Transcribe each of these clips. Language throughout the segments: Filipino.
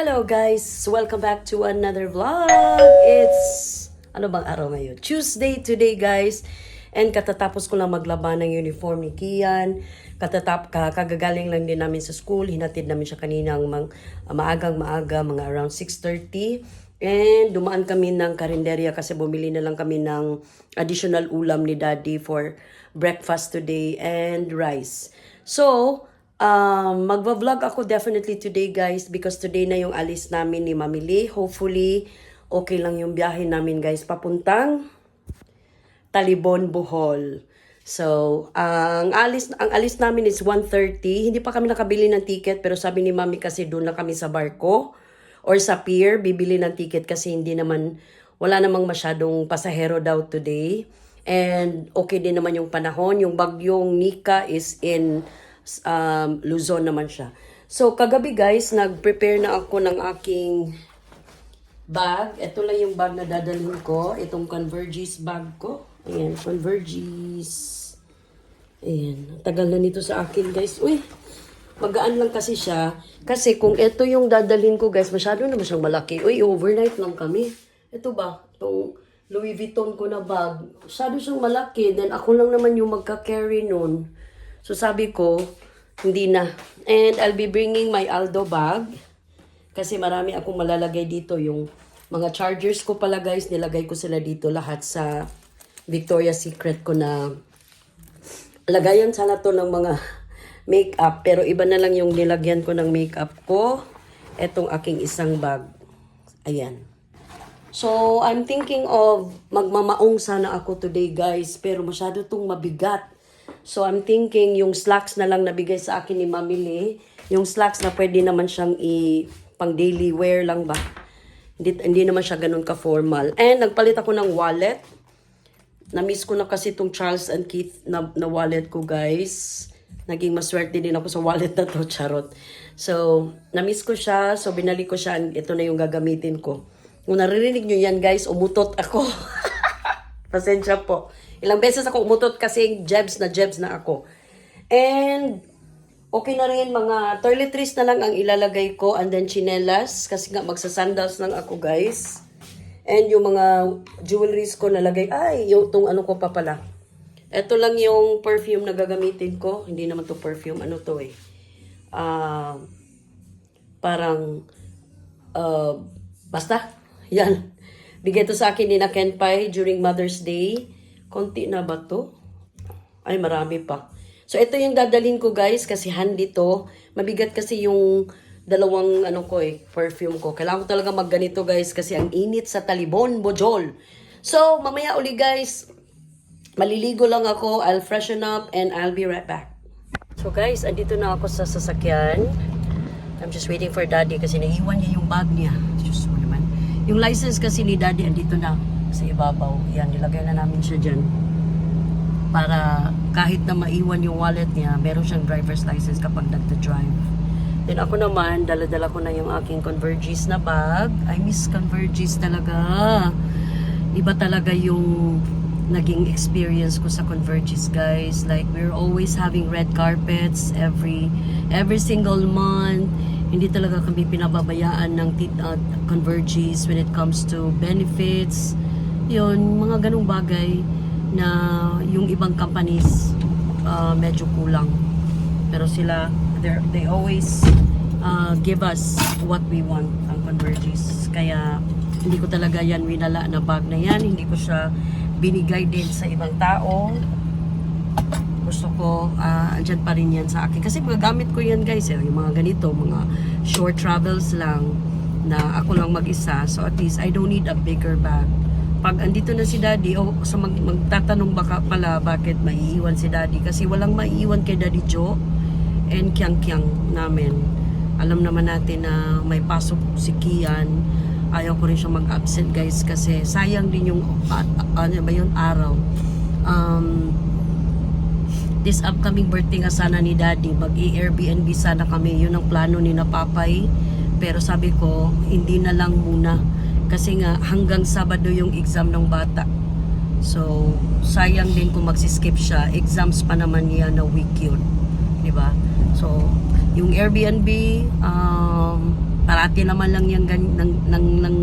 Hello guys! Welcome back to another vlog! It's, ano bang araw ngayon? Tuesday today guys. And katatapos ko lang maglaban ng uniform ni Kian. Katatap, ka- kagagaling lang din namin sa school. Hinatid namin siya kaninang mang, maagang maaga, mga around 6.30. And dumaan kami ng karinderya kasi bumili na lang kami ng additional ulam ni Daddy for breakfast today and rice. So, Um, magva-vlog ako definitely today guys because today na yung alis namin ni Mamili. Hopefully, okay lang yung biyahe namin guys papuntang Talibon, Bohol. So, ang alis ang alis namin is 1:30. Hindi pa kami nakabili ng ticket pero sabi ni Mami kasi doon na kami sa barko or sa pier bibili ng ticket kasi hindi naman wala namang masyadong pasahero daw today. And okay din naman yung panahon. Yung bagyong Nika is in um, Luzon naman siya. So, kagabi guys, nag-prepare na ako ng aking bag. Ito lang yung bag na dadalhin ko. Itong Convergys bag ko. Ayan, Convergys. Ayan, tagal na nito sa akin guys. Uy, magaan lang kasi siya. Kasi kung ito yung dadalhin ko guys, masyado naman siyang malaki. Uy, overnight lang kami. Ito ba? Itong Louis Vuitton ko na bag. Masyado siyang malaki. Then ako lang naman yung magka-carry nun. So sabi ko, hindi na. And I'll be bringing my Aldo bag. Kasi marami akong malalagay dito. Yung mga chargers ko pala guys, nilagay ko sila dito lahat sa Victoria's Secret ko na lagayan sana to ng mga makeup. Pero iba na lang yung nilagyan ko ng makeup ko. Etong aking isang bag. Ayan. So, I'm thinking of magmamaong sana ako today guys. Pero masyado tong mabigat. So, I'm thinking yung slacks na lang nabigay sa akin ni Mamili. Yung slacks na pwede naman siyang i pang daily wear lang ba. Hindi, hindi naman siya ganun ka-formal. And nagpalit ako ng wallet. Na-miss ko na kasi itong Charles and Keith na, na wallet ko, guys. Naging maswerte din ako sa wallet na to, charot. So, na-miss ko siya. So, binalik ko siya. Ito na yung gagamitin ko. Kung naririnig nyo yan, guys, umutot ako. Pasensya po. Ilang beses ako umutot kasi jebs na jebs na ako. And, okay na rin, mga toiletries na lang ang ilalagay ko and then chinelas kasi nga magsasandals lang ako, guys. And yung mga jewelries ko nalagay, ay, yung tong ano ko pa pala. Ito lang yung perfume na gagamitin ko. Hindi naman to perfume, ano to eh. Ah, parang, uh, basta, yan. Bigay to sa akin ni na Ken Pai during Mother's Day. Konti na ba to? Ay, marami pa. So, ito yung dadalhin ko, guys, kasi handy to. Mabigat kasi yung dalawang, ano ko eh, perfume ko. Kailangan ko talaga magganito, guys, kasi ang init sa Talibon, Bojol. So, mamaya uli, guys, maliligo lang ako. I'll freshen up and I'll be right back. So, guys, andito na ako sa sasakyan. I'm just waiting for daddy kasi naiwan niya yung bag niya. Diyos naman. Yung license kasi ni daddy andito na sa ibabaw. Yan, nilagay na namin siya dyan. Para kahit na maiwan yung wallet niya, meron siyang driver's license kapag nagda-drive. Then ako naman, dala-dala ko na yung aking Convergys na bag. I miss Convergys talaga. Iba talaga yung naging experience ko sa Convergys, guys. Like, we're always having red carpets every every single month. Hindi talaga kami pinababayaan ng uh, Convergys when it comes to benefits. Yun, mga ganong bagay na yung ibang companies uh, medyo kulang. Pero sila, they always uh, give us what we want, ang Convergys. Kaya, hindi ko talaga yan winala na bag na yan. Hindi ko siya binigay din sa ibang tao. Gusto ko, uh, andyan pa rin yan sa akin. Kasi magagamit ko yan guys, eh. yung mga ganito, mga short travels lang na ako lang mag-isa. So at least, I don't need a bigger bag. Pag andito na si daddy, o so mag, magtatanong baka pala bakit maiiwan si daddy. Kasi walang maiiwan kay daddy Joe and kyang-kyang namin. Alam naman natin na may pasok si Kian. Ayaw ko rin siya mag-absent guys kasi sayang din yung ano ba yun, araw. Um, this upcoming birthday nga sana ni daddy, mag-i-Airbnb sana kami. Yun ang plano ni na papay. Pero sabi ko, hindi na lang muna. Kasi nga hanggang Sabado yung exam ng bata. So, sayang din kung magsiskip siya. Exams pa naman niya na week yun. ba? So, yung Airbnb, um, Parati naman lang yan gan, ng, ng, ng,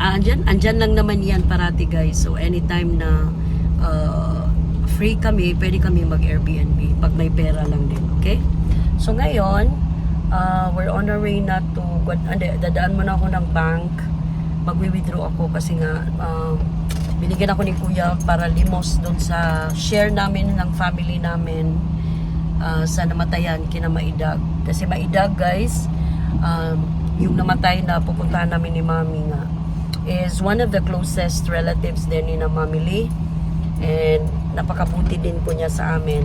ah, andyan, andyan lang naman yan parati guys. So anytime na uh, free kami, pwede kami mag-Airbnb pag may pera lang din. Okay? So ngayon, uh, we're on our way na to, ande, dadaan muna ako ng bank. Magwi-withdraw ako kasi nga, um, binigyan ako ni kuya para limos doon sa share namin ng family namin uh, sa namatayan kina Maidag. Kasi Maidag guys, um, yung namatay na pupuntahan namin ni Mami nga is one of the closest relatives din ni na Mami Lee. And napakabuti din po niya sa amin,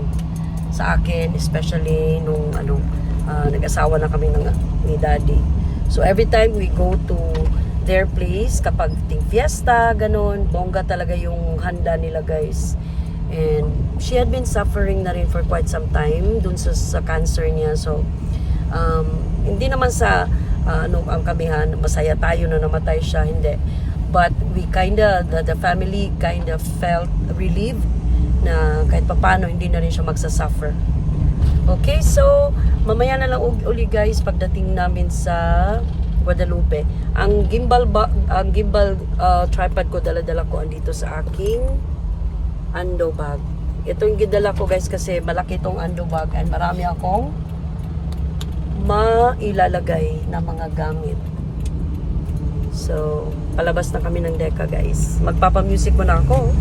sa akin, especially nung ano, uh, nag-asawa na kami ng, ni Daddy. So every time we go to their place, kapag ting fiesta, ganun, bongga talaga yung handa nila guys. And she had been suffering na rin for quite some time dun sa, sa cancer niya. So, um, hindi naman sa uh, ano ang kamihan, masaya tayo na namatay siya, hindi. But we kinda, the, the family kind of felt relieved na kahit papano hindi na rin siya magsasuffer. Okay, so mamaya na lang uli guys pagdating namin sa Guadalupe. Ang gimbal ba, ang gimbal uh, tripod ko dala-dala ko andito sa aking ando bag. Ito yung gidala ko guys kasi malaki tong ando bag and marami akong mailalagay na mga gamit. So, palabas na kami ng deka guys. Magpapa-music muna ako.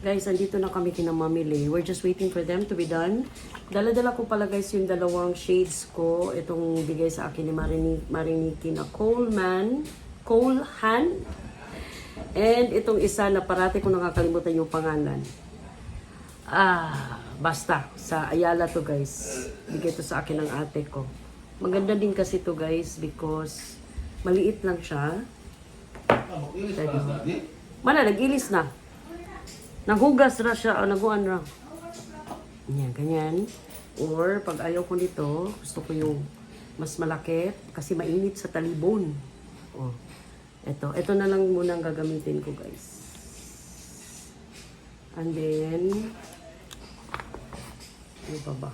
Guys, andito na kami kina Mami Lee. We're just waiting for them to be done. Dala-dala ko pala guys yung dalawang shades ko. Itong bigay sa akin ni Marini, Mariniki na Coleman. Colehan. And itong isa na parati ko nakakalimutan yung pangalan. Ah, basta. Sa Ayala to guys. Bigay to sa akin ng ate ko. Maganda din kasi to guys because maliit lang siya. Mana, nag-ilis na. Naghugas ra siya, o naguan ra. Yan, ganyan. Or, pag ayaw ko nito, gusto ko yung mas malaki kasi mainit sa talibon. Oh. Ito, ito na lang muna ang gagamitin ko, guys. And then, ano pa ba?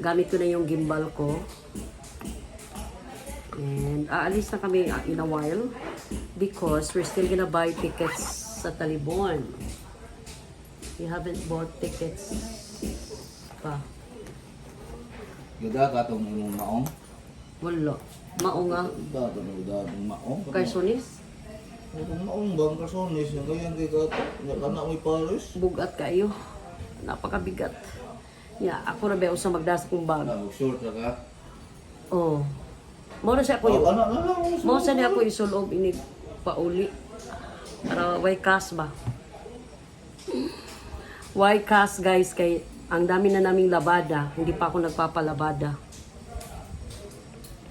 Gamit ko na yung gimbal ko. And aalis na kami uh, in a while because we're still gonna buy tickets sa Talibon. We haven't bought tickets pa. Gada ka itong maong. Wala. Mao nga. Gada ka itong gada itong maong. Carsonis, Itong maong bang kasonis. Yung ganyan kay ka. Nga na may paris. bugat kayo. Napakabigat. Ya, ako na ba sa magdas kong bag. Ano, short na ka. Oh. Mo na siya ako Oh, yung na lang. Mo sa niya ako isulob ini pauli. Para why cast ba? Why cast guys kay ang dami na naming labada, hindi pa ako nagpapalabada.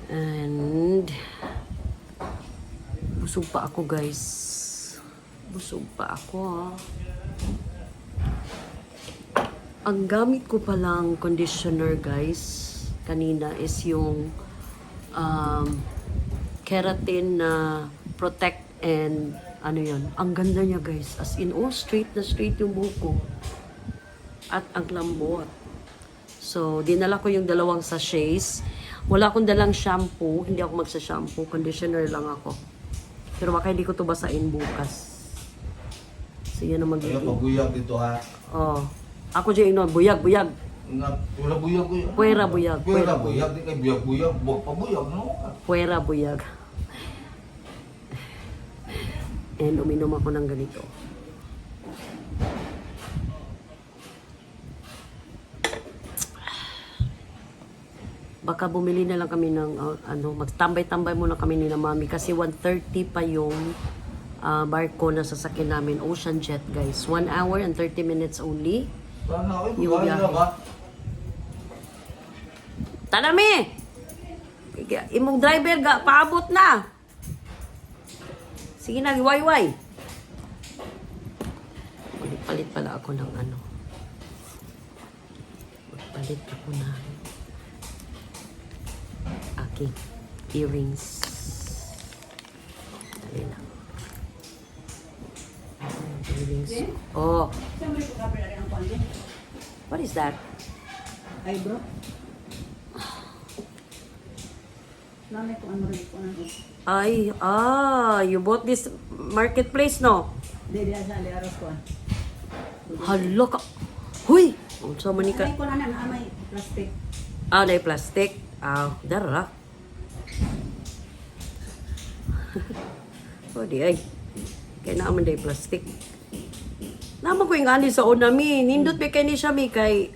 And busog pa ako guys. Busog pa ako ha. Ang gamit ko palang conditioner guys kanina is yung um, keratin na protect and ano yun, ang ganda niya guys. As in, oh, straight na straight yung buhok ko. At ang lambot. So, dinala ko yung dalawang sachets. Wala akong dalang shampoo. Hindi ako magsa-shampoo. Conditioner lang ako. Pero baka hindi ko to basain bukas. So, yan ang magiging. paguyag dito ha. Oh. Ako dyan, ino, buyag, buyag. Nga, Wala buyag buyag. Puwera buyag, Puwera buyag. Di kay buyag buyag. Buwag pa buyag no. Puwera buyag. And uminom ako ng ganito. Baka bumili na lang kami ng uh, ano, magtambay-tambay muna kami ni na mami kasi 1.30 pa yung uh, barko na sasakyan namin. Ocean Jet guys. 1 hour and 30 minutes only. Yung biyahe. Tanami! Imong driver ga, paabot na! Sige na, wayway. Palit pala ako ng ano. Magpalit ako ng aking earrings. Dali lang. Earrings. Oh. What is that? Eyebrow? Nanay ko ano rin ko ano. Ay, ah, you bought this marketplace, no? Di di sa ali aras ko. Hala ka. Huy! Ang sama ni ka. Nanay ko na na may plastic. Ah, na plastic. Ah, dara. o di ay. Kaya naman day plastic. Naman ko yung ani sa una mi. Nindot mi kay ni siya mi kay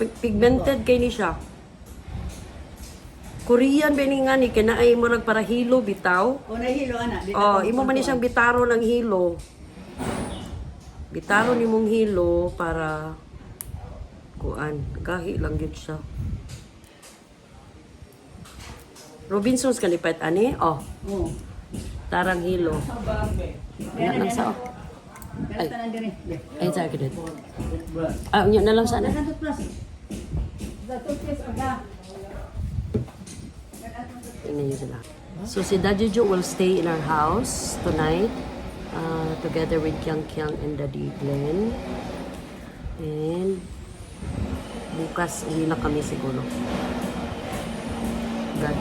pig- pigmented kay ni siya. Korean ba ni nga ni kaya na ay mo para hilo bitaw. O nahilo ana. Di Oh, na- imo man ni siyang bitaro ng hilo. Bitaro ni mong hilo para kuan, gahi lang gyud siya. Robinsons kalipat ani? Oh, Oo. tarang hilo. Yan lang na sa-. Ay. Ay, sa akin. Ah, unya na lang sana. Ano plus? Sa toothpaste aga. Niyo sila. So si Daddy Joe will stay in our house tonight uh, together with Kyang Kyang and Daddy Glenn. And bukas uwi na kami siguro. God,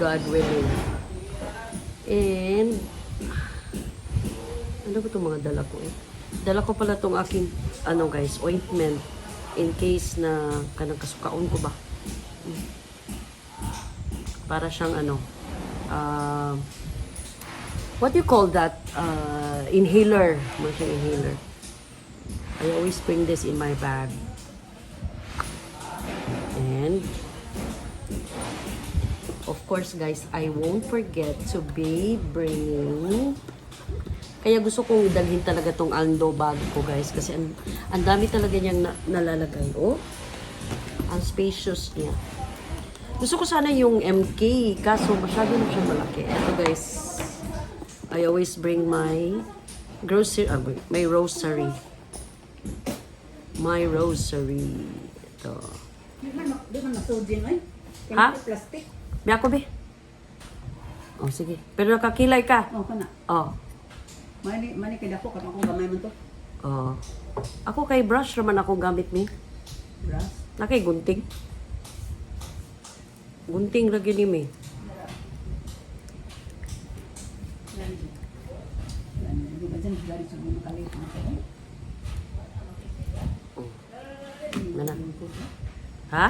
God willing. And ano ba itong mga dala ko eh? Dala ko pala itong aking ano guys, ointment in case na kanang kasukaon ko ba. Para siyang ano, uh, what do you call that? Uh, inhaler. Mga siyang inhaler. I always bring this in my bag. And, of course guys, I won't forget to be bringing kaya gusto kong dalhin talaga tong Aldo bag ko guys kasi ang, ang dami talaga niyang na, nalalagay. Oh, ang spacious niya. Gusto ko sana yung MK, kaso masyado na siya malaki. Ito guys, I always bring my grocery, ah, my rosary. My rosary. Ito. Di man masudin oy. Ha? Plastic. May ako be? Oh, sige. Pero nakakilay ka. Oh kana. Oh. Mani mani kay dako katong akong gamay man to. Oh. Ako kay brush raman ako gamit ni. Brass. Nakay gunting. Gunting lagi ni mi. Ko. Mana? Ha?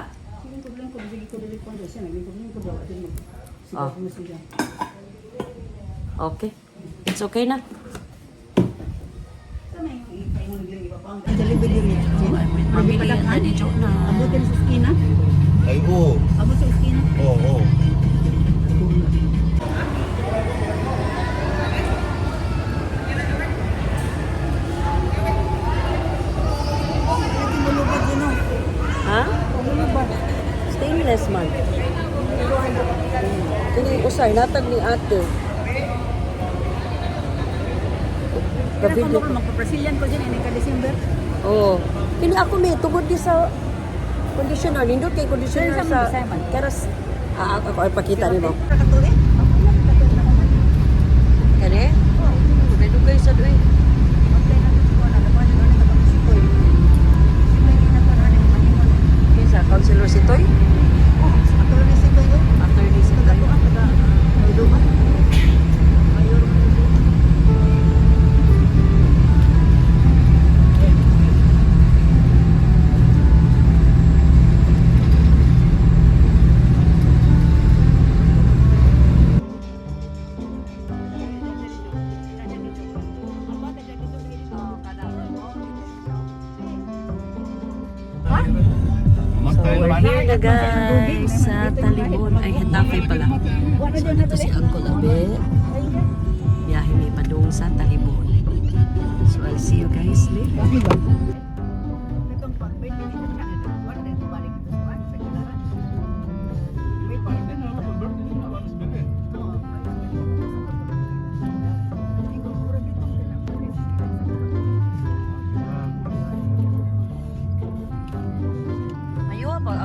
Siya. Okay. It's okay na. Mabili yan na ni Jo na. Abutin sa skina. Ay, oo. Abot sa skina. Oo, oo. Lubad din oh. Ha? Stainless man. Kini usay natag ni ate. Kung ako magpa-Brazilian ko dyan, ini ka December. Oh. Kini ako mi tugod di sa conditioner. Nindot kay conditioner sa sa? Keras. Ah, ako ay pakita ni mo. Kani? Medyo kayo sa doy. Kinsa Councilor Sitoy?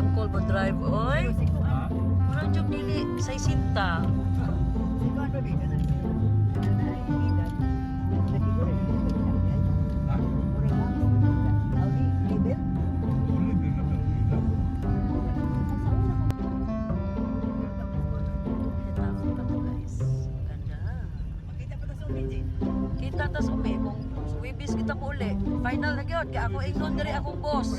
Angkol mo drive, oy. Murang jom dili sa isinta. Kita tas umi, kung wibis kita po uli. Final na yun, kaya ako ingon na rin akong boss.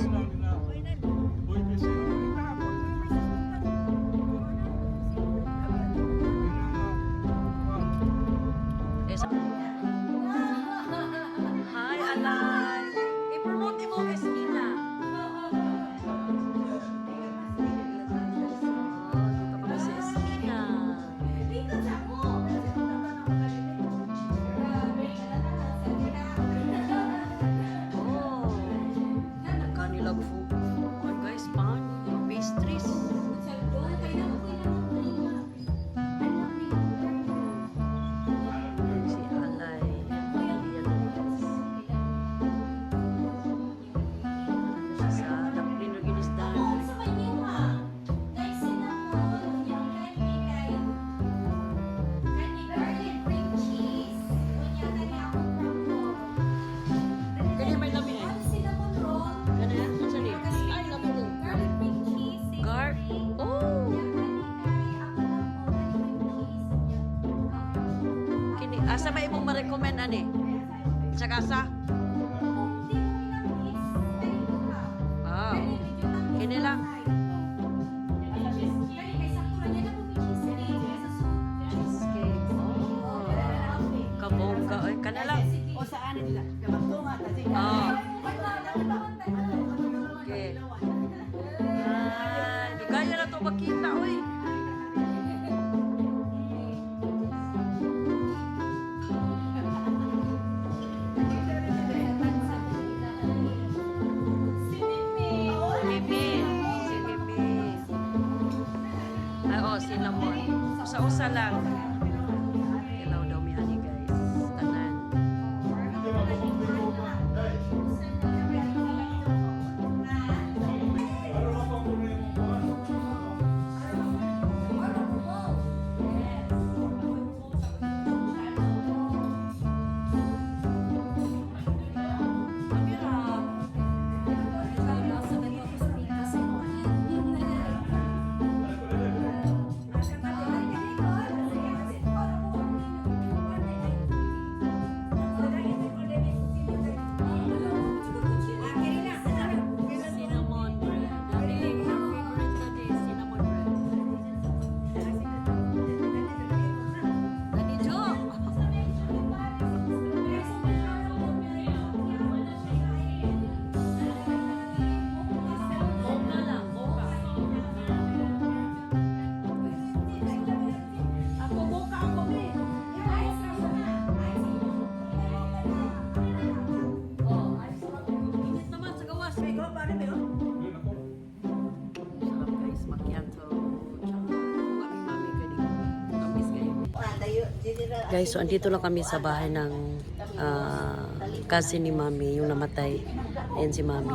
Ay, kana lang. O saan nila? Kabagtunga, kasi Ah. Okay. Ah, di kaya na to makita, oy. Usa-usa lang. Guys, so andito lang kami sa bahay ng ah, cousin ni Mami, yung namatay. Ayan si Mami.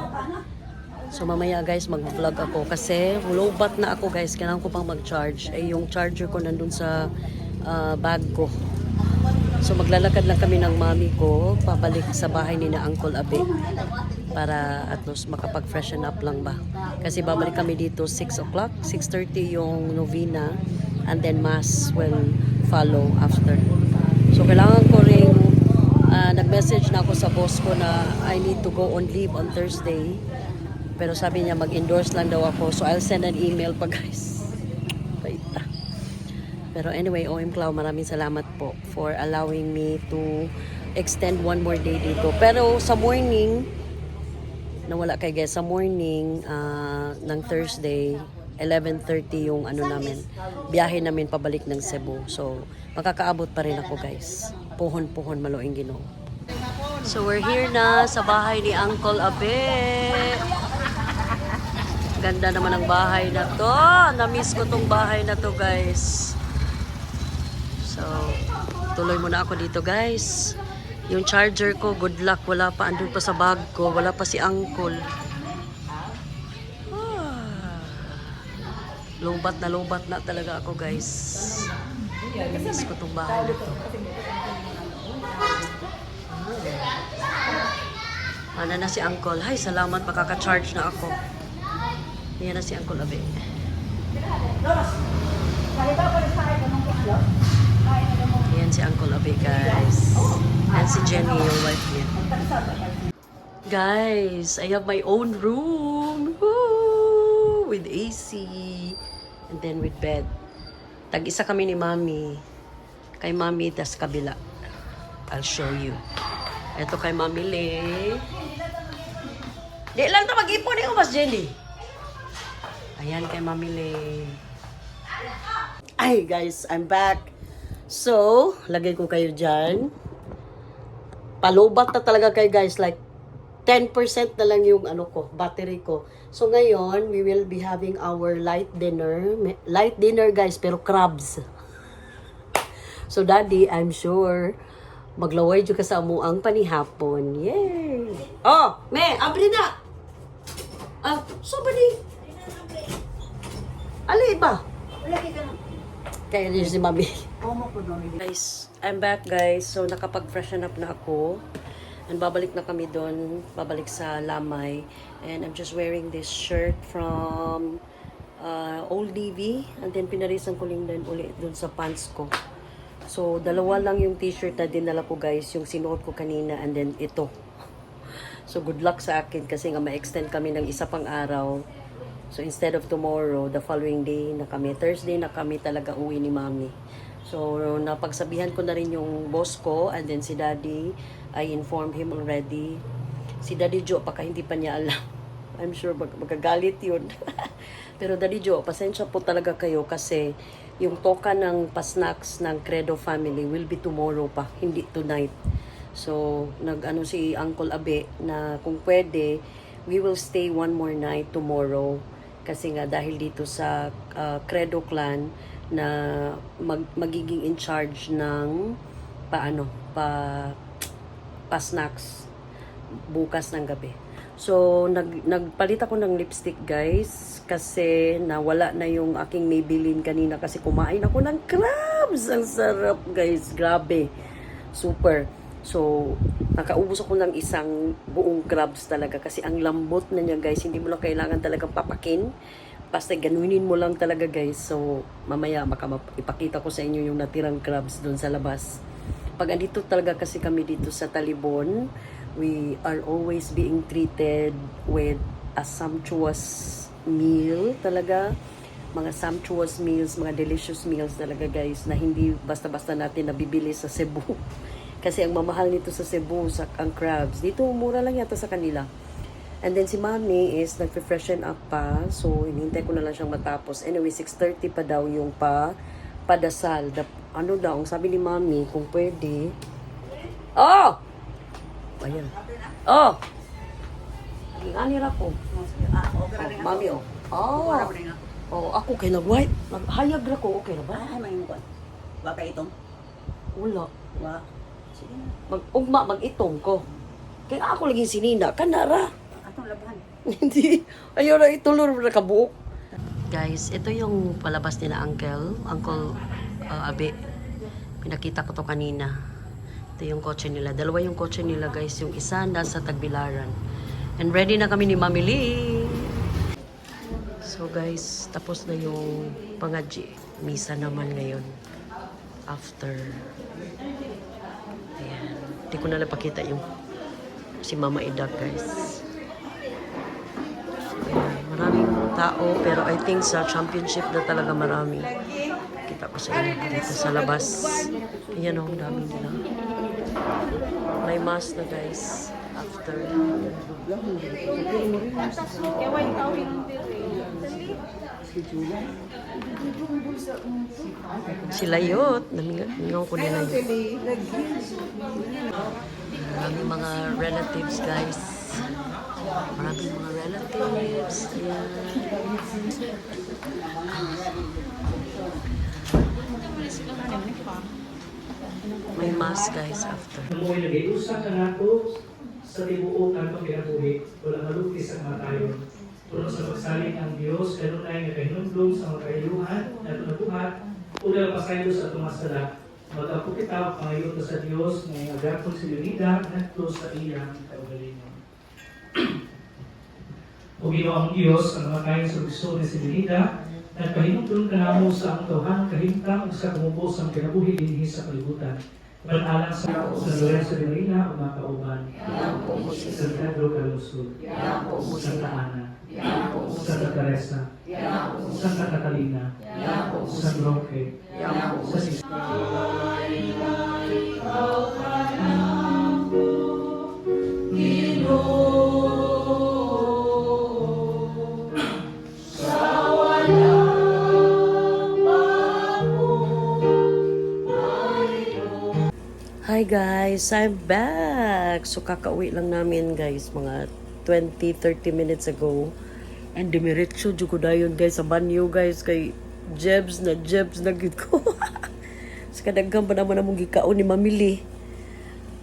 So mamaya guys, mag-vlog ako kasi low-bat na ako guys. Kailangan ko pang mag-charge. Eh, yung charger ko nandun sa ah, bag ko. So maglalakad lang kami ng mami ko pabalik sa bahay ni na Uncle Abe para at least makapag-freshen up lang ba. Kasi babalik kami dito 6 o'clock, 6.30 yung novena and then mass will follow after. Kailangan ko ring ah, nag-message na ako sa boss ko na I need to go on leave on Thursday. Pero sabi niya mag-endorse lang daw ako. So I'll send an email pa guys. Wait ah. Pero anyway, OM Cloud, maraming salamat po for allowing me to extend one more day dito. Pero sa morning, nawala kay guys, sa morning ah, ng Thursday, 11.30 yung ano namin, biyahe namin pabalik ng Cebu. So, makakaabot pa rin ako guys. Puhon-puhon, maluing ginoo. So, we're here na sa bahay ni Uncle Abe. Ganda naman ang bahay na to. Na-miss ko tong bahay na to, guys. So, tuloy muna ako dito, guys. Yung charger ko, good luck. Wala pa, andun pa sa bag ko. Wala pa si Uncle. Ah. Lobat na lobat na talaga ako, guys. Na-miss ko tong bahay na to. Ano na si Uncle? Hay, salamat makaka-charge na ako. Yan na si Uncle Abe. Yan si Uncle Abe, guys. Yan Si Jenny, yung wife niya. Guys, I have my own room. Woo! With AC. And then with bed. Tag-isa kami ni Mami. Kay Mami, das kabila. I'll show you. Ito kay Mami Le. Di lang to mag-ipon eh, Mas Jenny. Ayan kay Mami Le. Ay, guys, I'm back. So, lagay ko kayo dyan. Palubat na talaga kayo, guys. Like, 10% na lang yung ano ko, battery ko. So, ngayon, we will be having our light dinner. Light dinner, guys, pero crabs. So, Daddy, I'm sure, maglaway dyan ka sa amuang panihapon. Yay! Oh, me, abri na! Ah, so ba ni? Ali ba? Lagi ka lang. Kaya rin si Mami. Guys, I'm back guys. So nakapag-freshen up na ako. And babalik na kami doon. Babalik sa Lamay. And I'm just wearing this shirt from uh, Old Navy. And then pinarisan ko lang din ulit doon sa pants ko. So dalawa lang yung t-shirt na dinala ko guys. Yung sinuot ko kanina and then ito. So good luck sa akin kasi nga ma-extend kami ng isa pang araw. So instead of tomorrow, the following day na kami, Thursday na kami talaga uwi ni Mami. So napagsabihan ko na rin yung boss ko and then si Daddy, I informed him already. Si Daddy Joe, paka hindi pa niya alam. I'm sure mag magagalit yun. Pero Daddy Joe, pasensya po talaga kayo kasi yung toka ng pasnacks ng Credo family will be tomorrow pa, hindi tonight. So, nag-ano si Uncle Abe na kung pwede, we will stay one more night tomorrow. Kasi nga dahil dito sa uh, Credo Clan na mag, magiging in charge ng paano, pa, pa snacks bukas ng gabi. So, nag, nagpalit ako ng lipstick, guys. Kasi nawala na yung aking Maybelline kanina kasi kumain ako ng crabs. Ang sarap, guys. Grabe. Super. So, nakaubos ako ng isang buong crabs talaga kasi ang lambot na niya, guys. Hindi mo lang kailangan talagang papakin. Basta ganunin mo lang talaga, guys. So, mamaya ipakita ko sa inyo yung natirang crabs doon sa labas. Pag andito talaga kasi kami dito sa Talibon, we are always being treated with a sumptuous meal talaga. Mga sumptuous meals, mga delicious meals talaga guys na hindi basta-basta natin nabibili sa Cebu. Kasi ang mamahal nito sa Cebu, sa, ang crabs, dito mura lang yata sa kanila. And then si Mami is nagpe-freshen up pa. So, hinihintay ko na lang siyang matapos. Anyway, 6.30 pa daw yung pa padasal. Da, ano daw, ang sabi ni Mami, kung pwede. Oh! Ayan. Oh! Ginganira ko. Ah, okay Oh, ra ako. Mami, oh. Oh. ako. Oh, ako kay nag-white. Naghayag na ko. Okay na ba? Ah, may mo Wa ka itong? Wala. Wa. Sige na. Mag-ugma, mag-itong ko. Kaya ako lagi sinina. Kanara. Atong labahan. Hindi. Ayaw na itulor na kabuok. Guys, ito yung palabas nila Uncle. Uncle uh, Abe. Pinakita ko to kanina. Ito yung kotse nila. Dalawa yung kotse nila guys. Yung isa nasa Tagbilaran. And ready na kami ni Mami Lee. So guys, tapos na yung pangadji. Misa naman ngayon. After. Ayan. Hindi ko na napakita yung si Mama Idag guys. Ayan, maraming tao pero I think sa championship na talaga marami. Sa inyo dito sa labas. Ayan o, ang dami nila. May mass na guys. After. Sila yun. Namingaw ko nila yun. Maraming mga relatives guys. Maraming mga relatives. Ayan. May mass guys after. Mo'y nagiusa ka nato sa tibuok ang pagkinabuhi, wala malukis ang mga tayo. Puno sa pagsaling ang Diyos, kanunay nga kahinumdum sa mga kayuhan na tunabuhat, ulang pasayo sa atong masala. Mag-apo kita, pangayon sa Diyos, ngay agapon si Leonida, nagto sa iyang kaugalingon. o ginoong Diyos, ang mga kain sa gusto ni si Leonida, nagpahinumdum ka namo sa ang tawhan kahintang sa kumubos ang kinabuhi dinhi sa kalibutan. Manalang sa San Lorenzo de Marina, Umakauban, San Pedro Calusod, Santa Ana, Santa Teresa, Santa Catalina, San Roque, sa Sis- Hi guys, I'm back! So kakauwi lang namin guys, mga 20-30 minutes ago. And dumiretso dyan ko dayon guys sa banyo guys kay Jebs na Jebs na gid ko. sa kadaghan pa naman namong gikaon ni Mamili.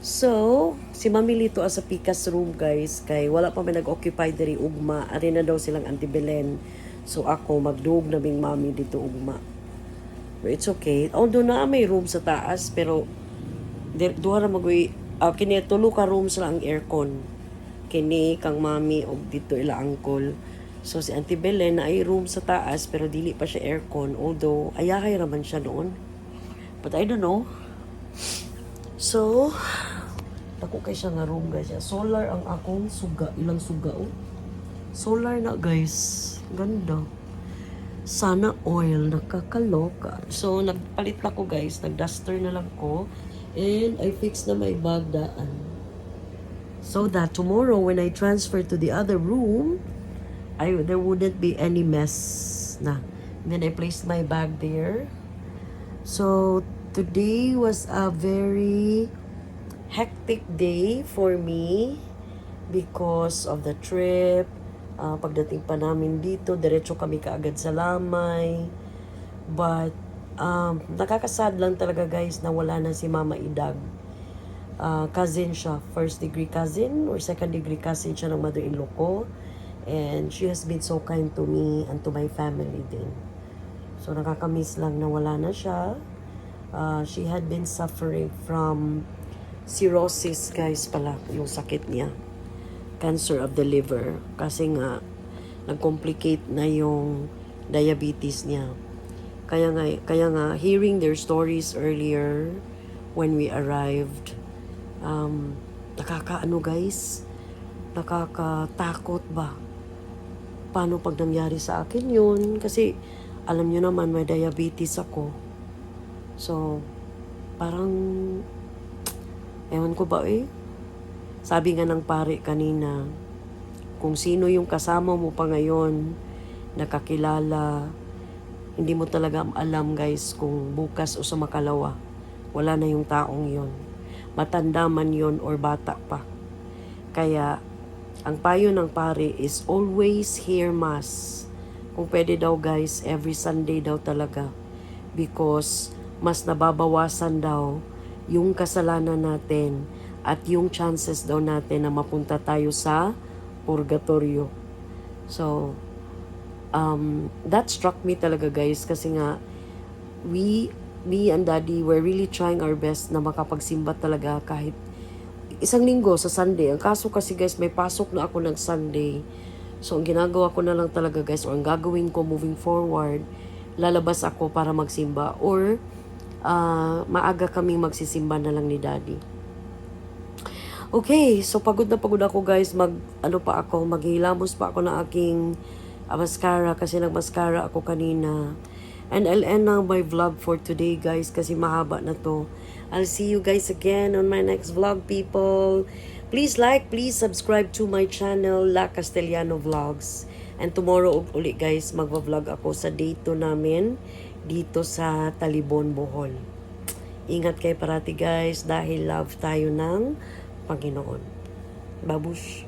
So, si Mamili to sa Pikas room guys kay wala pa may nag-occupy diri ugma. Ari na daw silang Auntie Belen. So ako magduog naming mami dito ugma. But it's okay. Although na may room sa taas pero duha ra magoy uh, kini tulo ka rooms lang ang aircon. Kini kang mami og dito ila angkol. So si Auntie Belen na ay room sa taas pero dili pa siya aircon although ayahay raman siya noon. But I don't know. So dako kay siya nga room guys. Solar ang akong suga, ilang suga oh. Solar na guys. Ganda. Sana oil, nakakaloka. So, nagpalit na ko guys, nag-duster na lang ko. And I fixed na my bagdaan. So that tomorrow when I transfer to the other room, I there wouldn't be any mess na. And then I placed my bag there. So today was a very hectic day for me because of the trip. Ah, pagdating pa namin dito, diretso kami kaagad sa Lamay. But um, nakakasad lang talaga guys na wala na si Mama Idag. Ah, cousin siya, first degree cousin or second degree cousin siya ng mother-in-law ko. And she has been so kind to me and to my family din. So nakakamiss lang na wala na siya. Ah, she had been suffering from cirrhosis guys pala, yung sakit niya cancer of the liver kasi nga nag-complicate na yung diabetes niya. Kaya nga, kaya nga hearing their stories earlier when we arrived, um, nakakaano guys, nakakatakot ba? Paano pag nangyari sa akin yun? Kasi alam nyo naman may diabetes ako. So, parang, ewan ko ba eh, sabi nga ng pare kanina, kung sino yung kasama mo pa ngayon, nakakilala, hindi mo talaga alam guys kung bukas o sa makalawa, wala na yung taong yon. Matanda man yon or bata pa. Kaya, ang payo ng pare is always hear mass. Kung pwede daw guys, every Sunday daw talaga. Because mas nababawasan daw yung kasalanan natin at yung chances daw natin na mapunta tayo sa purgatorio. So, um, that struck me talaga guys kasi nga we, me and daddy were really trying our best na makapagsimba talaga kahit isang linggo sa Sunday. Ang kaso kasi guys, may pasok na ako ng Sunday. So, ang ginagawa ko na lang talaga guys, or ang gagawin ko moving forward, lalabas ako para magsimba or ah, maaga kaming magsisimba na lang ni daddy. Okay, so pagod na pagod ako guys, mag ano pa ako, maghilamos pa ako ng aking ah, mascara kasi nag-mascara ako kanina. And I'll end now my vlog for today guys kasi mahaba na to. I'll see you guys again on my next vlog people. Please like, please subscribe to my channel La Castellano Vlogs. And tomorrow uli guys, magva-vlog ako sa date namin dito sa Talibon, Bohol. Ingat kayo parati guys dahil love tayo ng Panginoon. Babush!